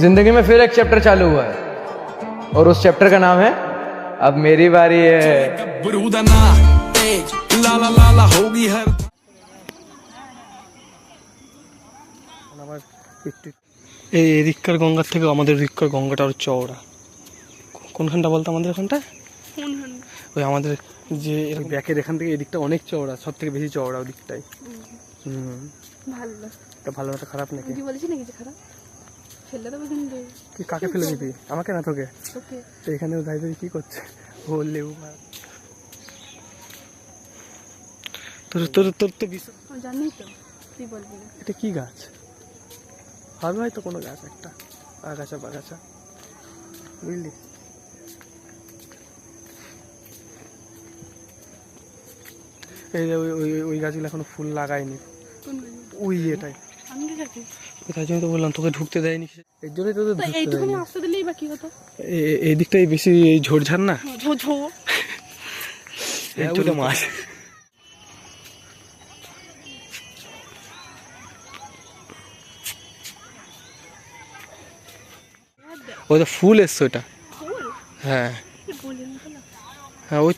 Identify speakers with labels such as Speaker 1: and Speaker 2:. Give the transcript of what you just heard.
Speaker 1: जिंदगी में फिर एक चैप्टर चालू हुआ है। और उस चैप्टर का नाम है अब मेरी बारी है।
Speaker 2: लाला लाला এই এদিককার গঙ্গার থেকে আমাদের এদিককার গঙ্গাটা আরও চওড়া। কোনখানটা বলতো আমাদের ওখানটা ওই আমাদের যে ব্যাকের এখান থেকে এদিকটা অনেক চওড়া সব থেকে বেশি চওড়া ওদিকটাই হুম।
Speaker 3: ভালো।
Speaker 2: ভালো খারাপ নাকি?
Speaker 3: বলেছি নাকি খারাপ? ফেললে দেবো কিন্তু।
Speaker 2: তুই কাকে ফেলে দিবি? আমাকে না তোকে?
Speaker 3: ওকে
Speaker 2: তো এখানে দাঁড়িয়ে কি করছে? ও লেবু। তোর তোর তোর তো বিষ
Speaker 3: আমি জানি তো তুই বলবি? না
Speaker 2: এটা কি গাছ? হবে হয়তো কোনো গাছ একটা। আগাছা বাগাছা। বুঝলি? এই যে ওই ওই ওই গাছগুলো এখনও ফুল লাগায়নি। ওই এটাই।
Speaker 3: আমি
Speaker 2: তাই জন্য তো বললাম তোকে ঢুকতে দেয়নি এর জন্যই
Speaker 3: তো
Speaker 2: দেয়নি।
Speaker 3: আসতে দিলেই বা কি হতো?
Speaker 2: এই দিকটাই বেশি এই ঝোড়ঝাড় না?
Speaker 3: ঝো ঝো
Speaker 2: এর জন্য মাছ। ওটা ফুল এসছে ওটা। হ্যাঁ। হ্যাঁ ওই